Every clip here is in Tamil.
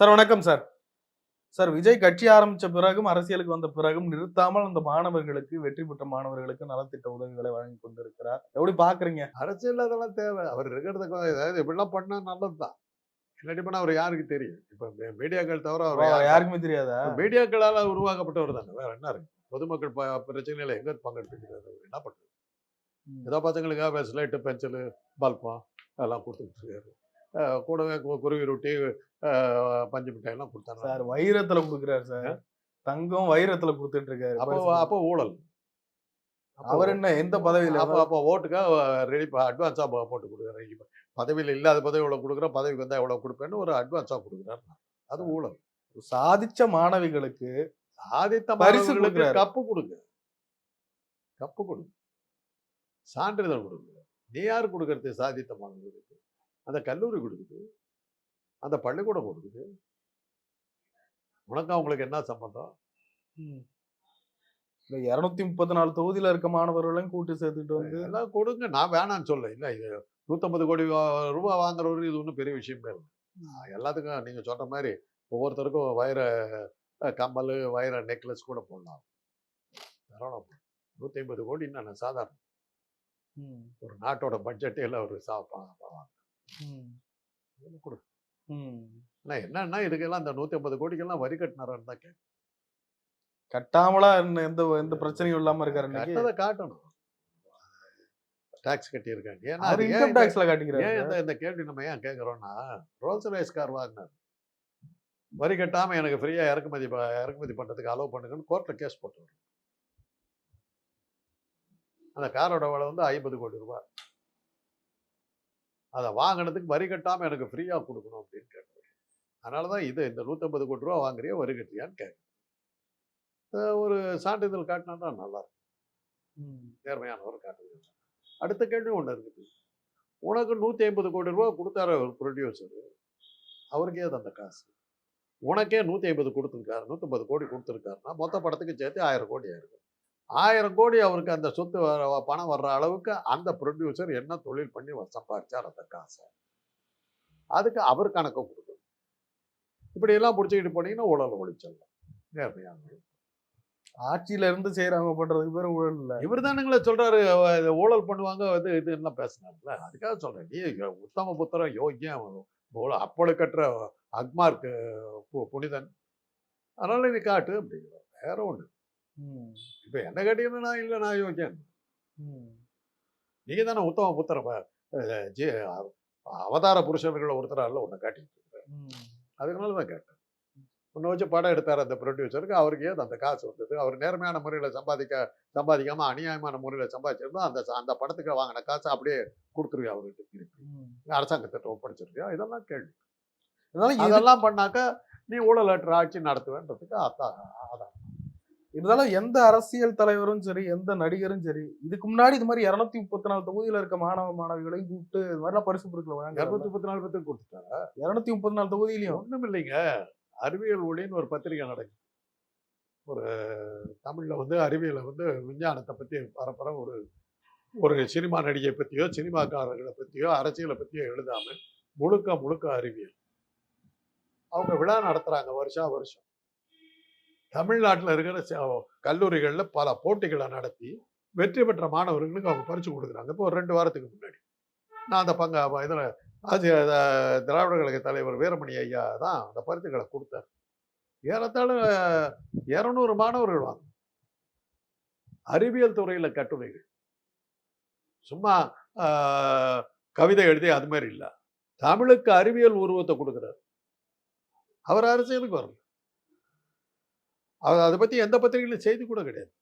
சார் வணக்கம் சார். சார் விஜய் கட்சி ஆரம்பிச்ச பிறகும் அரசியலுக்கு வந்த பிறகும் நிறுத்தாமல் அந்த மாணவர்களுக்கு வெற்றி பெற்ற மாணவர்களுக்கு நலத்திட்ட உதவிகளை வழங்கி கொண்டிருக்கிறார். எப்படி பாக்குறீங்க? அரசியல் அதெல்லாம் தேவை. அவர் இருக்கிறதுக்கு ஏதாவது இப்படிலாம் பண்ணா நல்லதுதான். இல்லாட்டி பண்ணா அவர் யாருக்கு தெரியும்? இப்ப மீடியாக்கள் தவிர அவர் அவரை யாருக்கு- யாருக்குமே தெரியாதா? மீடியாக்களால உருவாக்கப்பட்டவர் தானே. வேற என்ன இருக்கு? பொதுமக்கள் பிரச்சனையில எங்க பங்கெடுத்துக்கிறாரு? என்ன பண்றது? பசங்களுக்காக ஸ்லைட்டு பென்சிலு பல்பம் அதெல்லாம் கொடுத்துட்டு இருக்காரு. கூடவே குருவி ரொட்டி பஞ்சு மிட்டாய் எல்லாம் கொடுத்தாங்க சார் வைரத்துல குடுக்குறாரு சார். தங்கம் வைரத்துல கொடுத்துட்டு இருக்காரு அப்போ அப்போ ஊழல். அவர் என்ன எந்த பதவியில? அப்போ அப்போ ஓட்டுக்காக ரெடி அட்வான்ஸாக போட்டு கொடுக்குறேன் இப்போ பதவியில் இல்லாத பதவி இவ்வளோ கொடுக்குறேன் பதவிக்கு வந்தால் எவ்வளோ கொடுப்பேன்னு ஒரு அட்வான்ஸாக கொடுக்குறாரு. அது ஊழல். சாதிச்ச மாணவிகளுக்கு ஆதித்த பரிசு கொடுக்குறாரு. கப்பு கொடுங்க. கப்பு கொடுங்க. சான்றிதழ் கொடுங்க. நீ யார் கொடுக்கறது சாதித்த மாணவர்களுக்கு அந்த கல்லூரி கொடுக்குது. அந்த பள்ளிக்கூடம் கொடுக்குது உனக்கு அவங்களுக்கு என்ன சம்பந்தம்? இந்த இருநூத்தி முப்பத்தி நாலு தொகுதியில இருக்க மாணவர்களையும் கூட்டி சேர்த்துட்டு வந்து எல்லாம் கொடுங்க. நான் வேணாம்னு சொல்ல. இல்லை இது நூற்றம்பது கோடி ரூபாய் வாங்குறவரு இது ஒன்றும் பெரிய விஷயமே இல்லை. நான் எல்லாத்துக்கும் நீங்கள் சொல்ற மாதிரி ஒவ்வொருத்தருக்கும் வைர அஹ், கம்மல் வைர நெக்லஸ் கூட போடலாம். தாராளம் நூற்றி ஐம்பது கோடி என்ன சாதாரண ம், ஒரு நாட்டோட பட்ஜெட்டே இல்லை ஒரு சா பா- பா- ம், இதெல்லாம் கொடு. என்னன்னா இதுக்கெல்லாம் அந்த நூற்றி ஐம்பது கோடிக்கெல்லாம் வரி கட்டினாரான்னு தான் கேட்க கட்டாமலா என்ன- எந்த எந்த பிரச்சனையும் இல்லாம இருக்காரு காட்டணும். டாக்ஸ் கட்டியிருக்காங்க. ஏன்னா இன்கம் இந்த- டாக்ஸ்ல காட்டிக்கிறாரு ஏன் இந்த கேள்வி நம்ம ஏன் கேட்குறோம்னா ரோல்ஸ் ரைஸ் கார் வாங்கினார். வரி கட்டாமல் எனக்கு ஃப்ரீயாக இறக்குமதி ப- இறக்குமதி பண்ணுறதுக்கு அலோவ் பண்ணுங்கன்னு கோர்ட்டில் கேஸ் போட்டுருவார் அந்த காரோட விலை வந்து ஐம்பது கோடி ரூபாய். அதை வாங்கினதுக்கு வரி கட்டாமல் எனக்கு ஃப்ரீயாக கொடுக்கணும் அப்படின்னு கேட்டார் அதனால தான் இது இந்த நூற்றம்பது கோடி ரூபா வாங்குறியா வரி கட்டுறியான்னு கேட்குறேன் ஒரு சான்றிதழ் காட்டினா நல்லா இருக்கும் ம். நேர்மையானவர் காட்டுது அடுத்த கேள்வி ஒன்று இருக்குது. உனக்கு நூற்றி ஐம்பது கோடி ரூபா கொடுத்தாரு ஒரு ப்ரொடியூசர் அவருக்கே அது அந்த காசு. உனக்கே நூற்றி ஐம்பது கொடுத்துருக்காரு நூற்றம்பது கோடி கொடுத்துருக்காருன்னா மொத்த படத்துக்கு சேர்த்து ஆயிரம் கோடி ஆயிருக்கு. ஆயிரம் கோடி அவருக்கு அந்த சொத்து வர- பணம் வர்ற அளவுக்கு அந்த ப்ரொடியூசர் என்ன தொழில் பண்ணி சம்பாதிச்சார் அந்த காசை. அதுக்கு அவர் கணக்கு கொடுக்கணும். இப்படி எல்லாம் பிடிச்சிக்கிட்டு போனீங்கன்னா ஊழல் ஒழிச்சிடலாம். நேர்மையான ஆட்சியில இருந்து செய்யறவங்க பண்றதுக்கு பேர் ஊழல் இல்ல. இவர் தானுங்களே சொல்றாரு ஊழல் பண்ணுவாங்க இது இது எல்லாம் பேசினார்ல. அதுக்காக சொல்றேன் நீ உத்தம புத்திரம் யோக்கியம் அப்பொழு கட்டுற அக்மார்க்கு புனிதன்? அதனால நீ காட்டு அப்படிங்கிற வேற ம், இப்ப என்ன கேட்டீங்கன்னா இல்லை நான் யோக்கியம் ம். நீங்க தானே உத்தம புத்திர ஜி- அவதார புருஷர்கள் ஒருத்தரால உன்னை காட்டிட்டு இருக்காரு ம். அதுக்குனால தான் கேட்டேன். உன்னை வச்சு படம் எடுத்தார் அந்த ப்ரொடியூசருக்கு அவருக்கு ஏன் அந்த காசு வந்தது? அவர் நேர்மையான முறையில் சம்பாதிக்க சம்பாதிக்காம அநியாயமான முறையில் சம்பாதிச்சிருந்தா அந்த அந்த படத்துக்கு வாங்கின காசை அப்படியே கொடுத்துருவியா அவர்கிட்ட திருப்பி. அரசாங்கத்திட்ட ஒப்படைச்சிருக்கியா இதெல்லாம் கேள்வி. அதனால இது- அதெல்லாம் பண்ணாக்கா நீ ஊழலற்ற ஆட்சி நடத்துவேன்றதுக்கு அதான் அதான் இருந்தாலும் எந்த அரசியல் தலைவரும் சரி எந்த நடிகரும் சரி இதுக்கு முன்னாடி இது மாதிரி இருநூத்தி முப்பத்தி நாலு தொகுதியில இருக்க மாணவ மாணவிகளையும் கூப்பிட்டு இது மாதிரிலாம் பரிசு பொருட்கள் இரநூத்தி முப்பத்தி நாலு பேத்துக்கு கொடுத்துட்டாரா? இருநூத்தி முப்பத்தி நாலு தொகுதியிலையும். ஒன்றும் இல்லைங்க அறிவியல் ஒளின்னு ஒரு பத்திரிகை நடக்குது. ஒரு தமிழ்ல வந்து அறிவியலை வந்து விஞ்ஞானத்தை பற்றி பரப்புற ஒரு ஒரு சினிமா நடிகை பற்றியோ சினிமாக்காரர்களை பற்றியோ அரசியலை பற்றியோ எழுதாம முழுக்க முழுக்க அறிவியல். அவங்க விழா நடத்துறாங்க வருஷா வருஷம். தமிழ்நாட்டில் இருக்கிற கல்லூரிகளில் பல போட்டிகளை நடத்தி வெற்றி பெற்ற மாணவர்களுக்கு அவங்க பரிசு கொடுக்குறாங்க. இப்போ ஒரு ரெண்டு வாரத்துக்கு முன்னாடி. நான் அந்த பங்க இதில் ஆசிய திராவிட கழக தலைவர் வீரமணி ஐயா தான் அந்த பரிசுகளை கொடுத்தார். ஏறத்தாழ இரநூறு மாணவர்கள் வாங்க. அறிவியல் துறையில் கட்டுரைகள். சும்மா ஆஹ், கவிதை எழுதி அது மாதிரி இல்லை. தமிழுக்கு அறிவியல் உருவத்தை கொடுக்குறாரு. அவர் அரசியலுக்கு வரல. அதை பற்றி எந்த பத்திரிகையிலும் செய்தி கூட கிடையாது.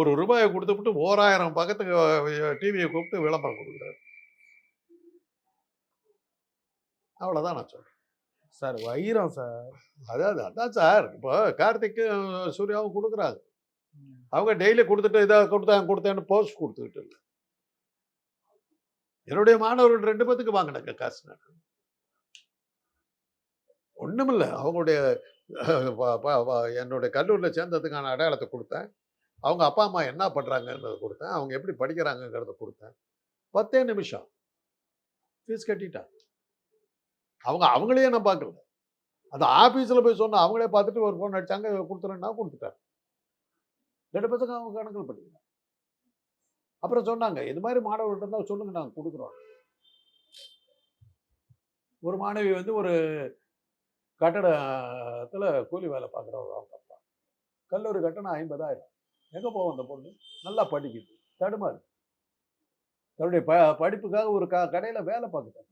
ஒரு ரூபாயை கொடுத்துவிட்டு ஓராயிரம் பக்கத்துக்கு டிவியை கூப்பிட்டு விளம்பரம் கொடுக்குறாரு. அவ்வளோதான் நான் சொல்றேன். சார் வைரம் சார். அதாவது அதான் சார். இப்போ கார்த்திக்கு சூர்யாவும் கொடுக்குறாங்க. அவங்க டெய்லி கொடுத்துட்டு இதை கொடுத்தாங்க கொடுத்தேன்னு போஸ்ட் கொடுத்துக்கிட்டு இல்லை என்னுடைய மாணவர்கள் ரெண்டு பேத்துக்கு வாங்கினாங்க காசு நான். ஒண்ணுமில்ல. அவங்களுடைய என்னுடைய கல்லூரியில் சேர்ந்ததுக்கான அடையாளத்தை கொடுத்தேன். அவங்க அப்பா அம்மா என்ன பண்ணுறாங்கன்றதை கொடுத்தேன். அவங்க எப்படி படிக்கிறாங்கங்கிறத கொடுத்தேன். பத்தே நிமிஷம். ஃபீஸ் கட்டிட்டான் அவங்க அவங்களையே நான் பார்க்கல. அந்த ஆஃபீஸில் போய் சொன்னால் அவங்களே பார்த்துட்டு ஒரு ஃபோன் அடித்தாங்க கொடுத்துறேன்னா கொடுத்துட்டேன். ரெண்டு பசங்க அவங்க கணக்கில் படிக்கல. அப்புறம் சொன்னாங்க இது மாதிரி மாணவர்கள்ட்ட இருந்தால் சொல்லுங்கள் நாங்கள் கொடுக்குறோம். ஒரு மாணவி வந்து ஒரு கட்டடத்தில் கூலி வேலை பார்க்குறவங்க அவங்க அப்பா. கல்லூரி கட்டணம் ஐம்பதாயிரம். எங்கே போவோம் அந்த பொண்ணு? நல்லா படிக்குது. தடுமாறு தன்னுடைய ப படிப்புக்காக ஒரு க கடையில் வேலை பார்க்குறாங்க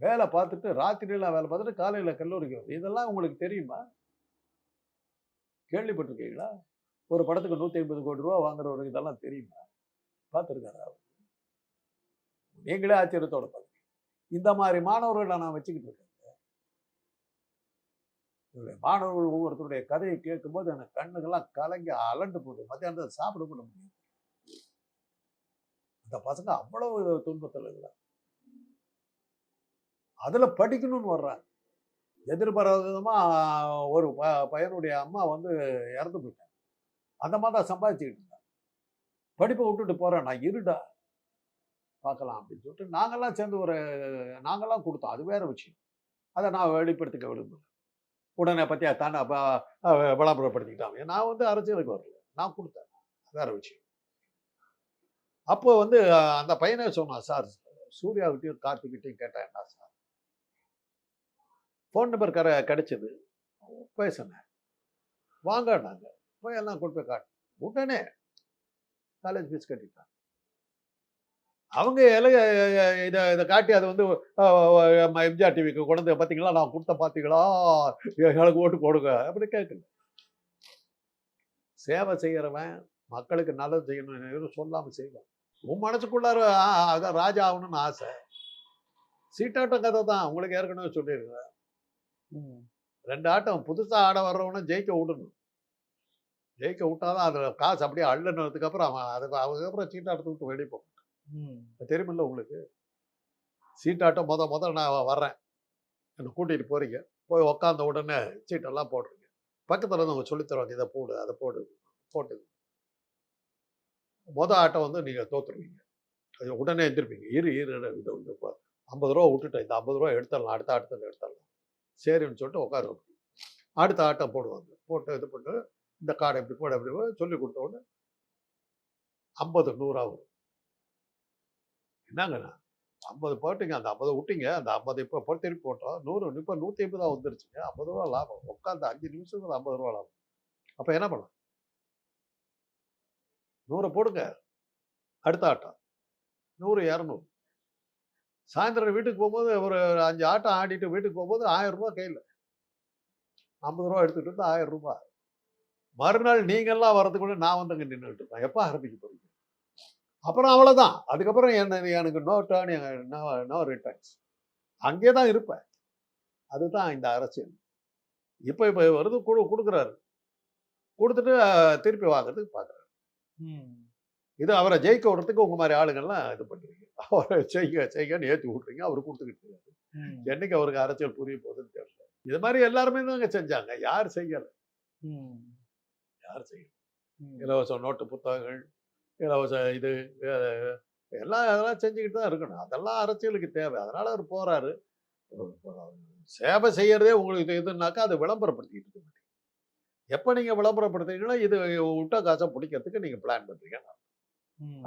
வேலை பார்த்துட்டு ராத்திரியெல்லாம் வேலை பார்த்துட்டு காலையில் கல்லூரிக்கு வருது இதெல்லாம் உங்களுக்கு தெரியுமா? கேள்விப்பட்டிருக்கீங்களா? ஒரு படத்துக்கு நூற்றி ஐம்பது கோடி ரூபா வாங்குறவருக்கு இதெல்லாம் தெரியுமா? பார்த்துருக்காரு அவர்? நீங்களே ஆச்சரியத்தோட பாருங்க. இந்த மாதிரி மாணவர்களை நான் வச்சுக்கிட்டு இருக்கேன். இவருடைய மாணவர்கள் ஒவ்வொருத்தருடைய கதையை கேட்கும்போது எனக்கு கண்ணுக்கெல்லாம் கலங்கி அலண்டு போகுது. மத்தியானத்தை சாப்பிட கூட முடியாது அந்த பசங்க அவ்வளவு துன்பத்தில் இருக்கிறாங்க. அதில் படிக்கணும்னு வர்றாங்க. எதிர்பாராத விதமா ஒரு ப பையனுடைய அம்மா வந்து இறந்து போயிட்டாங்க. அந்த மாதிரி தான் சம்பாதிச்சுக்கிட்டு இருந்தாங்க. படிப்பை விட்டுட்டு போறேன் நான் இருடா பார்க்கலாம் அப்படின்னு சொல்லிட்டு நாங்கள்லாம் சேர்ந்து ஒரு நாங்களாம் கொடுத்தோம். அது வேற விஷயம். அதை நான் வெளிப்படுத்திக்க விரும்புகிறேன் உடனே பற்றியா தானே அப்போ விளம்பரப்படுத்திக்கிட்டாங்க. நான் வந்து அரசியலுக்கு வரல. நான் கொடுத்தேன். வேற விஷயம். அப்போ வந்து அந்த பையனே சொன்னான் சார் சூர்யாவிட்டையும் கார்த்திகிட்டையும் கேட்டேன் என்ன சார்? ஃபோன் நம்பர் கர கிடைச்சது. பேசினேன். வாங்கினாங்க போய் எல்லாம் கொண்டு போய் காட்டு. உடனே காலேஜ் ஃபீஸ் கட்டிட்டாங்க அவங்க இதை இதை காட்டி அதை வந்து எம்ஜிஆர் டிவிக்கு கொண்டு பார்த்தீங்களா நான் கொடுத்த பார்த்தீங்களா எங்களுக்கு ஓட்டு போடுங்க. அப்படி கேட்கல. சேவை செய்கிறவன் மக்களுக்கு நல்லது செய்யணும்னு சொல்லாமல் செய்வான் உன் மனசுக்குள்ளார அதான் ராஜா ஆகணும்னு ஆசை. சீட்டாட்டம் கதை தான். உங்களுக்கு ஏற்கனவே சொல்லியிருக்கேன் ரெண்டு ஆட்டம் புதுசாக ஆட வர்றவனை ஜெயிக்க விடணும். ஜெயிக்க விட்டாதான் அதில் காசு அப்படியே அள்ளுனதுக்கு அப்புறம் அவன் அதுக்கு அதுக்கப்புறம் சீட்டாட்டத்தை விட்டு வெளியே போகும் தெரியுமில்ல உங்களுக்கு? சீட்டாட்டம் மொதல் மொதல் நான் வர்றேன். என்னை கூட்டிகிட்டு போறீங்க. போய் உக்காந்த உடனே சீட்டெல்லாம் போடுறீங்க. பக்கத்தில் இருந்து அவங்க சொல்லித் தருவாங்க இதை போடு அதை போடு போட்டு. மொதல் ஆட்டம் வந்து நீங்கள் தோற்றுருவீங்க அது உடனே எழுந்திருப்பீங்க இரு இரு இது வந்து ஐம்பது ரூபா விட்டுட்டேன். இந்த ஐம்பது ரூபா எடுத்துடலாம். அடுத்த ஆட்டத்தில் எடுத்துடலாம். சரின்னு சொல்லிட்டு உட்காரு அடுத்த ஆட்டம் போடுவாங்க. போட்டு இது பண்ணி. இந்த கார்டை எப்படி போட எப்படி சொல்லி கொடுத்த உடனே ஐம்பது நூறாக வரும் என்னங்கண்ணா? ஐம்பது போட்டீங்க அந்த ஐம்பது விட்டீங்க அந்த ஐம்பது இப்போ போட்டு திருப்பி போட்டோம் நூறு இப்போ நூற்றி ஐம்பதா வந்துருச்சுங்க ஐம்பது ரூபா லாபம் உட்காந்து அஞ்சு நிமிஷத்துக்கு ஐம்பது ரூபா லாபம். அப்போ என்ன பண்ணலாம்? நூறை போடுங்க அடுத்த ஆட்டம். நூறு இரநூறு. சாயந்தரம் வீட்டுக்கு போகும்போது ஒரு அஞ்சு ஆட்டம் ஆடிட்டு வீட்டுக்கு போகும்போது ஆயிரம் ரூபாய் கையில். ஐம்பது ரூபா எடுத்துகிட்டு வந்து ஆயிரம் ரூபாய் மறுநாள் நீங்கள்லாம் வரதுக்குள்ள நான் வந்து அங்கே நின்றுட்டு இருப்பேன். எப்போ ஆரம்பிக்க போகிறேன் அப்புறம் அவ்வளோதான் அதுக்கப்புறம் என்ன எனக்கு நோ டேர்ன் நோ ரிட்டர்ன்ஸ் அங்கே தான் இருப்பேன் அதுதான் இந்த அரசியல். இப்போ இப்போ வருது கொடு கொடுக்குறாரு. கொடுத்துட்டு திருப்பி வாங்குறதுக்கு பார்க்குறாரு இது அவரை ஜெயிக்க விடுறதுக்கு உங்க மாதிரி ஆளுங்கள்லாம் இது பண்றீங்க. அவரை செய்க செய்கன்னு ஏற்றி விட்றீங்க. அவர் கொடுத்துக்கிட்டு இருக்காரு. என்னைக்கு அவருக்கு அரசியல் புரிய போகுதுன்னு தெரியல. இது மாதிரி எல்லாருமே தாங்க செஞ்சாங்க. யார் செய்யல? யார் செய்யல? இலவச நோட்டு புத்தகங்கள் இலவச இது எல்லாம் அதெல்லாம் செஞ்சுக்கிட்டு தான் இருக்கணும். அதெல்லாம் அரசியலுக்கு தேவை. அதனால அவர் போறாரு. சேவை செய்யறதே உங்களுக்கு இது இதுனாக்கா அதை விளம்பரப்படுத்திக்கிட்டு இருக்க மாட்டீங்க. எப்போ நீங்க விளம்பரப்படுத்துறீங்களோ இது விட்ட காசை பிடிக்கிறதுக்கு நீங்க பிளான் பண்றீங்க.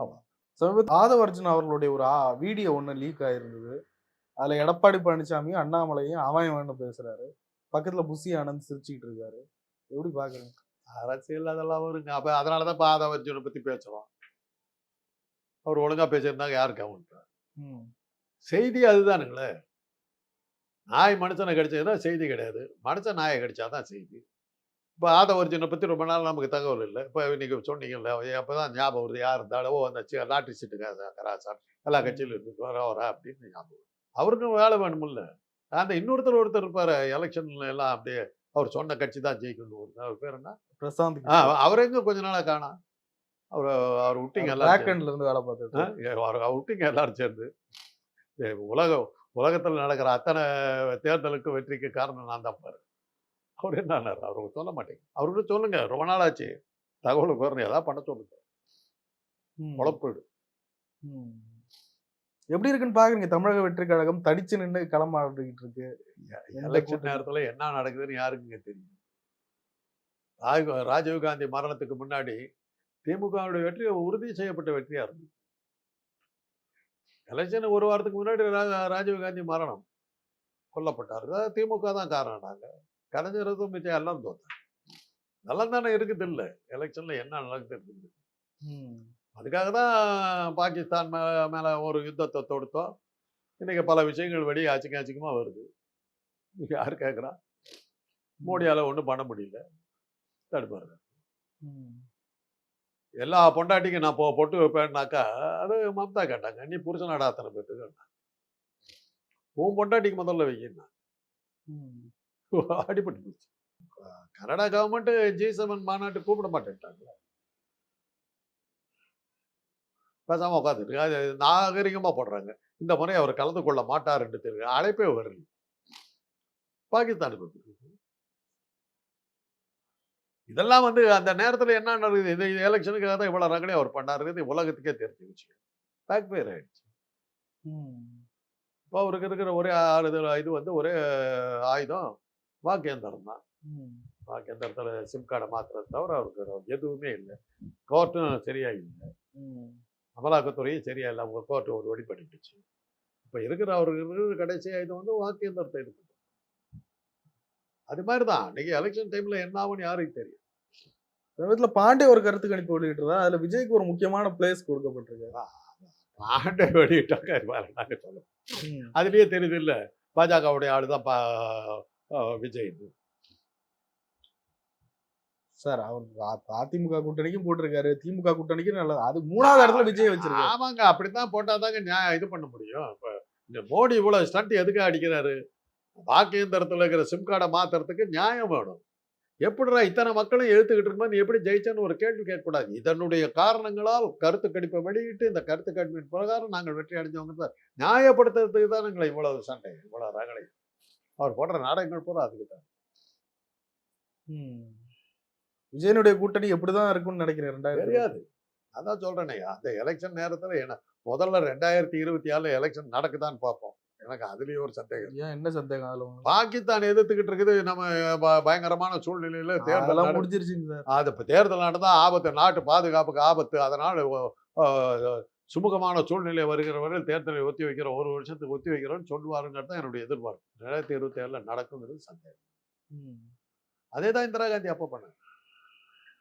ஆமா. சமீப ஆதவர்ஜுன் அவர்களுடைய ஒரு வீடியோ ஒன்று லீக் ஆயிருந்தது. அதுல எடப்பாடி பழனிசாமியும் அண்ணாமலையும் அவன் இவன்னு பேசுறாரு. பக்கத்துல புசி ஆனந்த் சிரிச்சுக்கிட்டு இருக்காரு. எப்படி பாக்குறீங்க? அரசியல் அதெல்லாம் வருங்க. அப்ப அதனாலதான் இப்போ ஆதவர்ஜுனை பத்தி பேசுறோம். அவர் ஒழுங்கா பேசியிருந்தாங்க யாருக்கு அவன் செய்தி அதுதானுங்களே. நாய் மனுஷனை கடிச்சதுன்னா செய்தி கிடையாது. மனுஷன் நாயை கடிச்சாதான் செய்தி. இப்போ ஆதவர்ஜுனை பற்றி ரொம்ப நாள் நமக்கு தகவல் இல்லை. இப்போ இன்னைக்கு சொன்னீங்கல்ல அப்போ தான் ஞாபகம் வருது யார் இருந்தாலும் ஓ அந்த லாட்டரி சீட்டுக்காக கராசார் எல்லா கட்சியிலும் இருக்கு வர வரா அப்படின்னு ஞாபகம். அவருக்கும் வேலை வேணுமில்ல அந்த இன்னொருத்தர் ஒருத்தர் இருப்பார் எலெக்ஷன்ல எல்லாம் அப்படியே அவர் சொன்ன கட்சி தான் ஜெயிக்கணும் ஒரு அவர் பேர் என்ன? பிரசாந்த் ஆ அவர் எங்க கொஞ்ச நாளா காணோம். அவர் அவர் விட்டீங்க எல்லாரும் இருந்து வேலை பார்த்துட்டு அவர் அவர் விட்டீங்க எல்லாரும் சேர்ந்து. உலகம் உலகத்தில் நடக்கிற அத்தனை தேர்தலுக்கு வெற்றிக்கு காரணம் நான் தான் பாரு. அவர் என்ன அவர் சொல்ல மாட்டேங்க. அவர்கிட்ட சொல்லுங்க. ரொம்ப நாள் ஆச்சு. தகவலுக்கு வரணும் ஏதாவது பண்ண சொல்லுங்க. ம். எப்படி இருக்குன்னு பாக்குறீங்க. தமிழக வெற்றி கழகம் தடிச்சு நின்று களமாடிக்கிட்டு இருக்கு. எலெக்ஷன்? நேரத்துல என்ன நடக்குதுன்னு யாருக்குங்க தெரியும்? ராஜீவ் ராஜீவ் காந்தி மரணத்துக்கு முன்னாடி திமுகவுடைய வெற்றி உறுதி செய்யப்பட்ட வெற்றியா இருந்தது. எலெக்ஷன் ஒரு வாரத்துக்கு முன்னாடி ரா- ராஜீவ் காந்தி மரணம். கொல்லப்பட்டார். திமுக தான் காரணம் நாங்க. கலைஞரதும் மிச்சம் எல்லாம் தோத்தாங்க நல்லா தானே இருக்குது இல்லை. எலெக்ஷன்ல என்ன நடக்குது இருக்குது. அதுக்காக தான் பாகிஸ்தான் மே மேலே ஒரு யுத்தத்தை தொடுத்தோம். இன்னைக்கு பல விஷயங்கள் வெளியே ஆச்சுக்க ஆச்சுக்கமா வருது. யார் கேட்குறா மோடியால் ஒன்றும் பண்ண முடியல. தடுப்பாரு. எல்லா பொண்டாட்டிக்கும் நான் பொ பொட்டு வைப்பேன்னாக்கா அது மம்தா கேட்டாங்க நீ புருஷனாடா அத்தனை பேர்த்துக்கு. உன் பொண்டாட்டிக்கு முதல்ல வைக்கணும். அடிபட்டு போச்சு கனடா கவர்மெண்ட் ஜி செவன் மாநாட்டு கூப்பிட மாட்டேன்ட்டாங்க பேசாம உட்காந்துட்டு அது நாகரிகமா போடுறாங்க இந்த முறை அவர் கலந்து கொள்ள மாட்டாருன்னு தெரியும் அழைப்பே வரல பாகிஸ்தானுக்கு வந்துருக்கு. இதெல்லாம் வந்து அந்த நேரத்துல என்ன நடக்குது? இந்த எலெக்ஷனுக்காக தான் இவ்வளவு ரகலையும் அவர் பண்ணாருங்கிறது உலகத்துக்கே தெரிஞ்ச விஷயம். பேக் பேர் ஆயிடுச்சு. இப்போ அவருக்கு இருக்கிற ஒரே ஆறுதல் இது வந்து ஒரே ஆயுதம் வாக்கேந்திரம் தான். ம். வாக்கேந்திரத்தில் சிம் கார்டை மாத்துறதை தவிர அவருக்கு எதுவுமே இல்லை. கோர்ட்டும் சரியா இல்லை. அமலாக்கத்துறையும் சரியா இல்லை அவங்க கோர்ட்டு ஒரு வழி பண்ணிட்டுச்சு இப்போ இருக்கிற அவருக்கு கடைசி ஆயுதம் வந்து வாக்கேந்திரத்தை இது அது மாதிரி தான். அன்னைக்கு எலெக்ஷன் டைம்ல என்ன ஆகும்னு யாருக்கு தெரியும்? சமீபத்துல பாண்டே ஒரு கருத்து கணிப்பு வெளியிட்டிருந்தா அதுல விஜய்க்கு ஒரு முக்கியமான பிளேஸ் கொடுக்கப்பட்டிருக்கு. ஆண்டை வெளியிட்டாங்க. வேற நாங்கள் சொல்லுவோம். அதுலயே தெரியுது இல்ல பாஜகவுடைய ஆளு தான் பா விஜய். சார் அவர் அதிமுக கூட்டணிக்கும் போட்டிருக்காரு. திமுக கூட்டணிக்கும் நல்லது. அது மூணாவது இடத்துல விஜய் வச்சிருக்காரு. ஆமாங்க. அப்படித்தான் போட்டாதாங்க நியாயம். இது பண்ண முடியும். இப்ப இந்த மோடி இவ்வளவு ஸ்டண்ட் எதுக்கு அடிக்கிறாரு? வாக்கேந்திரத்துல இருக்கிற சிம் கார்டை மாத்துறதுக்கு நியாயம் வேணும். எப்படிடா இத்தனை மக்களும் எழுத்துக்கிட்டு இருக்கும்போது நீ எப்படி ஜெயிச்சேன்னு ஒரு கேள்வி கேட்கக்கூடாது. இதனுடைய காரணங்களால் கருத்து கணிப்பை வெளியிட்டு இந்த கருத்து கணிப்பின் பிரகாரம் நாங்கள் வெற்றி அடைஞ்சவங்க தான் நியாயப்படுத்துறதுக்கு தான் எங்களை இவ்வளவு சண்டை இவ்வளவு ரகலை அவர் போடுற நாடகங்கள் பூரா அதுக்கு தான். விஜயனுடைய கூட்டணி எப்படிதான் இருக்கும்னு நினைக்கிறேன் ரெண்டாயிரத்தி தெரியாது. அதான் சொல்றேனே அந்த எலெக்ஷன் நேரத்துல என்ன முதல்ல ரெண்டாயிரத்தி இருபத்தி ஆறுல எலெக்ஷன் நடக்குதான்னு பார்ப்போம். எனக்கு அதுலயே ஒரு சந்தேகம். ஏன் என்ன சந்தேகம் அதுல? பாகிஸ்தான் எதிர்த்துக்கிட்டு இருக்குது நம்ம பயங்கரமான சூழ்நிலையில தேர்தல் முடிஞ்சிருச்சுங்க சார். அது இப்ப தேர்தல் நடந்தா ஆபத்து நாட்டு பாதுகாப்புக்கு ஆபத்து அதனால சுமூகமான சூழ்நிலை வருகிற வரையில் தேர்தலை ஒத்தி வைக்கிறோம் ஒரு வருஷத்துக்கு ஒத்தி வைக்கிறோம்னு சொல்லுவாருங்கிறது தான் என்னுடைய எதிர்பார்ப்பு. ரெண்டாயிரத்தி இருபத்தி ஏழுல நடக்குங்கிறது சந்தேகம். அதே தான் இந்திரா காந்தி அப்போ பண்ணாங்க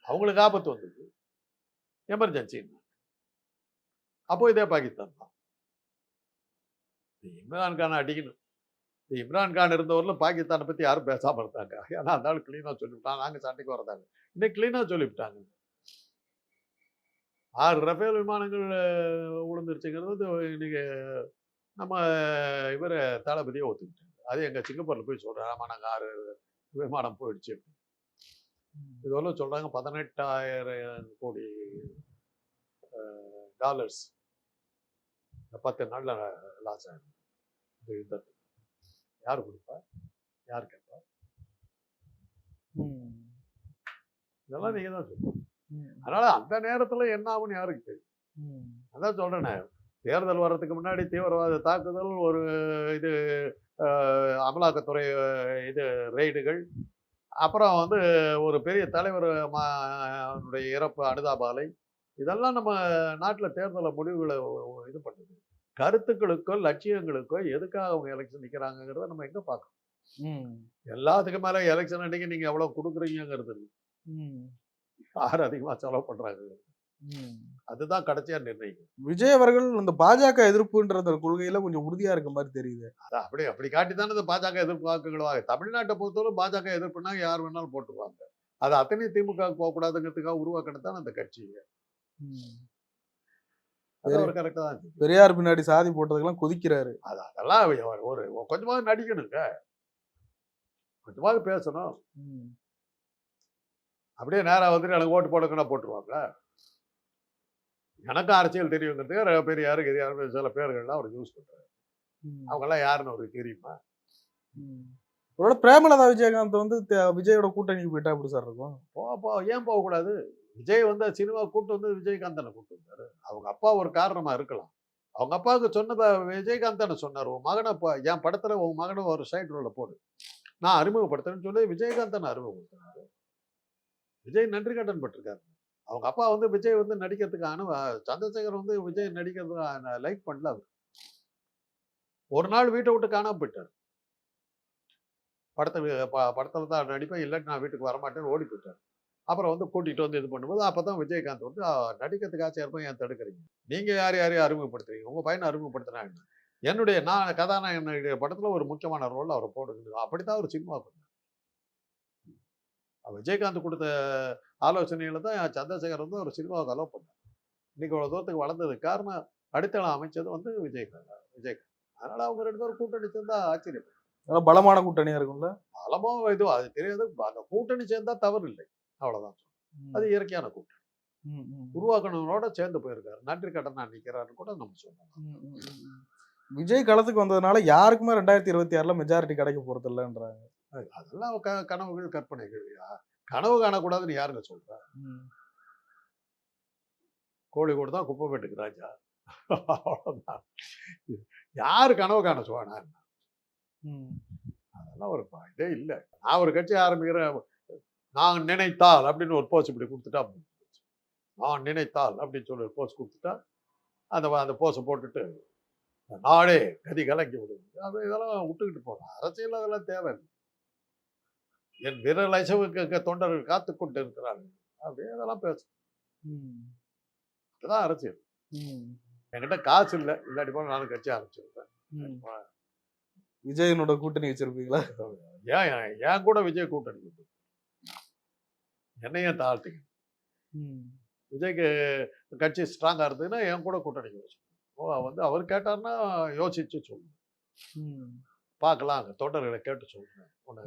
அவங்களுக்கு ஆபத்து வந்தது. எமர்ஜென்சி அப்போ இதே பாகிஸ்தான் தான். இம்ரான் கானை அடிக்கணும். இந்த இம்ரான் கான் இருந்தவரில் பாகிஸ்தானை பற்றி யாரும் பேசாம இருந்தாங்க. ஏன்னா அந்த ஆள் க்ளீனாக சொல்லிவிட்டாங்க. நாங்கள் சண்டைக்கு வரதாங்க. இன்னைக்கு க்ளீனாக சொல்லிவிட்டாங்க. ஆறு ரஃபேல் விமானங்கள் விழுந்துருச்சுங்கிறது இன்னைக்கு நம்ம இவரை தளபதியை ஒத்துக்கிட்டாங்க அது எங்கள் சிங்கப்பூரில் போய் சொல்கிறேன் ஆமாம் நாங்கள் ஆறு விமானம் போயிடுச்சு இதெல்லாம் சொல்கிறாங்க சொல்றாங்க பதினெட்டாயிரம் கோடி டாலர்ஸ் பத்து நாள்ல லாஸ் ஆகிடும் இந்த யுத்தத்துக்கு யார் கொடுப்பா யார் கேட்பா. இதெல்லாம் நீங்க தான் சொல்லணும். அதனால அந்த நேரத்துல என்ன ஆகும்னு யாருக்கு தெரியும். அதான் சொல்றேனே தேர்தல் வர்றதுக்கு முன்னாடி தீவிரவாத தாக்குதல் ஒரு இது அமலாக்கத்துறை இது ரெய்டுகள் அப்புறம் வந்து ஒரு பெரிய தலைவர் இறப்பு அனுதாபாலை இதெல்லாம் நம்ம நாட்டில் தேர்தல முடிவுகளை இது பண்ணுது கருத்துக்களுக்கோ லட்சியங்களுக்கோ எதுக்காக அவங்க எலெக்ஷன் நிற்கிறாங்கிறத நம்ம எங்கே பார்க்கணும்? ம். எல்லாத்துக்கும் மேலே எலெக்ஷன் அன்னைக்கு நீங்கள் எவ்வளோ கொடுக்குறீங்கிறது. யார் அதிகமாக செலவு பண்ணுறாங்க. அதுதான் கடைசியாக நிர்ணயிக்கும். விஜய் அவர்கள் இந்த பாஜக எதிர்ப்புன்ற அந்த கொள்கையில கொஞ்சம் உறுதியா இருக்க மாதிரி தெரியுது. அது அப்படி அப்படி காட்டி தானே இந்த பாஜக எதிர்ப்பு வாக்குகள் தமிழ்நாட்டை பொறுத்தவரை பாஜக எதிர்ப்புனா யார் வேணாலும் போட்டுருவாங்க. அது அத்தனை திமுக போகக்கூடாதுங்கிறதுக்காக உருவாக்கினது தான் அந்த கட்சி ம். அது அவர் கரெக்டாக தான் செய்யும். பெரியார் பின்னாடி சாதி போட்டதுக்கெல்லாம் கொதிக்கிறாரு. அது அதெல்லாம் ஒரு- கொஞ்சமாவது நடிக்கணுங்க கொஞ்சமாவது பேசணும். அப்படியே நேரா வந்துட்டு எனக்கு ஓட்டு போடுங்கன்னா போட்டுருவாங்க எனக்கும் அரசியல் தெரியுங்கிறதுக்கு பெரியார் பெரியார் சில பேர்கள்லாம் அவர் யூஸ் பண்றாரு. ம். அவங்கெல்லாம் யாருன்னு அவருக்கு தெரியுமா. ஒருவேளை பிரேமலதா விஜயகாந்த் வந்து விஜயோட கூட்டணிக்கு போயிட்டா எப்படி சார் இருக்கும்? போ ஏன் போகக்கூடாது விஜய் வந்து சினிமா கூட்டு வந்து விஜயகாந்தனை கூட்டு வந்தாரு. அவங்க அப்பா ஒரு காரணமா இருக்கலாம். அவங்க அப்பாவுக்கு சொன்னதை விஜயகாந்த் தானே சொன்னார். உன் மகனை ப- என் படத்தில் உன் மகனை ஒரு சைட் ரோல போடு. நான் அறிமுகப்படுத்துறேன்னு சொல்லி விஜயகாந்த் தானே அறிமுகப்படுத்தினாரு. விஜய் நன்றி கடன் பட்டிருக்காரு. அவங்க அப்பா வந்து விஜய் வந்து நடிக்கிறதுக்கு அனு சந்திரசேகர் வந்து விஜய் நடிக்கிறதுக்கு லைக் பண்ணல அவர். ஒரு நாள் வீட்டை விட்டு காணாமல் போயிட்டார். படத்தை ப- தான் நடிப்பேன். இல்லைன்னு நான் வீட்டுக்கு வரமாட்டேன்னு ஓடி போயிட்டார். அப்புறம் வந்து கூட்டிகிட்டு வந்து இது பண்ணும்போது அப்போ தான் விஜயகாந்த் வந்து "ஆ, நடிக்கிறதுக்கு இருப்போம் ஏன் தடுக்கிறீங்க? நீங்கள் யார் யாரையும் அறிமுகப்படுத்துறீங்க? உங்கள் பையனை அறிமுகப்படுத்துனாங்க என்னுடைய நான் கதாநாயகனுடைய படத்தில் ஒரு முக்கியமான ரோல் அவரை போடுங்க அப்படித்தான் ஒரு சினிமா பண்ணார். விஜயகாந்த் கொடுத்த ஆலோசனையில் தான் சந்திரசேகர் வந்து ஒரு சினிமாவை அலோவ் பண்ணார். இன்னைக்கு இவ்வளோ தூரத்துக்கு வளர்ந்ததுக்கு காரணம் அடித்தளம் அமைச்சது வந்து விஜயகாந்த் விஜயகாந்த். அதனால் அவங்க ரெண்டு பேரும் கூட்டணி சேர்ந்தால் ஆச்சரியம் நல்லா பலமான கூட்டணியா இருக்கும்ல? பலமோ இது அது தெரியாது. அந்த கூட்டணி சேர்ந்தா தவறு இல்லை அவ்வளவுதான் அது இயற்கையான கூட்டணி. உருவாக்கணுங்களோட சேர்ந்து போயிருக்காரு. நன்றி கடனா நிக்கிறாருன்னு கூட நம்ம சொல்லலாம். விஜய் களத்துக்கு வந்ததுனால யாருக்குமே ரெண்டாயிரத்தி இருபத்தி ஆறுல மெஜாரிட்டி கிடைக்க போறது இல்லைன்றாங்க அது- அதெல்லாம் க- கனவுகள் கற்பனைகள் கனவு காணக்கூடாதுன்னு யாருங்க சொல்றா? கோழிக்கோடு தான் குப்பைமேட்டுக்கு ராஜா. அவ்வளவுதான். யாரு கனவு காண சொல்லுவானா அதெல்லாம் ஒரு இதே இல்லை. நான் ஒரு கட்சி ஆரம்பிக்கிறேன் நான் நினைத்தால் அப்படின்னு ஒரு போஸ் இப்படி கொடுத்துட்டா. நான் நினைத்தால் அப்படின்னு சொல்லி ஒரு போஸ் கொடுத்துட்டா அந்த அந்த போஸை போட்டுட்டு நாடே கதி கலங்கி விடுது. அது இதெல்லாம் விட்டுக்கிட்டு போகணும் அரசியல் அதெல்லாம் தேவையில்லை என் விரல் அசவுக்கு தொண்டர்கள் காத்து கொண்டு இருக்கிறார்கள் அப்படியே அதெல்லாம் பேசணும் அதுதான் அரசியல். என்கிட்ட காசு இல்லை. இல்லாட்டி போல நானும் கட்சி ஆரம்பிச்சிருப்பேன் விஜயனோட கூட்டணி வச்சிருப்பீங்களா? ஏன் ஏன் என் கூட விஜய் கூட்டணி வந்து என்னையும் தாழ்த்திங்க விஜய்க்கு கட்சி ஸ்ட்ராங்காக இருந்ததுன்னா என் கூட கூட்டணி வச்சு. ஓ வந்து அவர் கேட்டார்னா யோசிச்சு சொல்லணும் பார்க்கலாம் அங்கே தொண்டர்களை கேட்டு சொல்றேன். உன்னை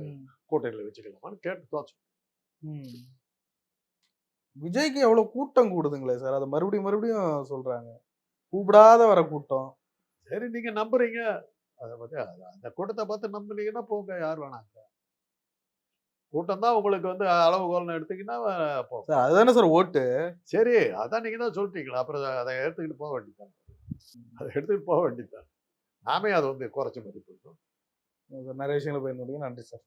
கூட்டணியில் வச்சுக்கலாமான்னு கேட்டு தான் சொல்றேன். விஜய்க்கு எவ்வளவு கூட்டம் கூடுதுங்களே சார்? அதை மறுபடியும் மறுபடியும் சொல்றாங்க. கூப்பிடாத வர கூட்டம். சரி நீங்க நம்புறீங்க. அதை பத்தி அது- அந்த கூட்டத்தை பார்த்து நம்புனீங்கன்னா போங்க யார் வேணாங்க. கூட்டம் தான் உங்களுக்கு வந்து அளவுகோல்னு எடுத்தீங்கன்னா சார் அதுதானே சார் ஓட்டு? சரி அதான் நீங்க தான் சொல்லிட்டீங்களா? அப்புறம் அதை எடுத்துக்கிட்டு போக வேண்டியதுதான். அதை எடுத்துக்கிட்டு போக வேண்டியதுதான். நாமே அதை வந்து குறைச்சி மதிப்பிட்டோம் நிறைய விஷயங்களை பயன்படுத்தி நன்றி சார்.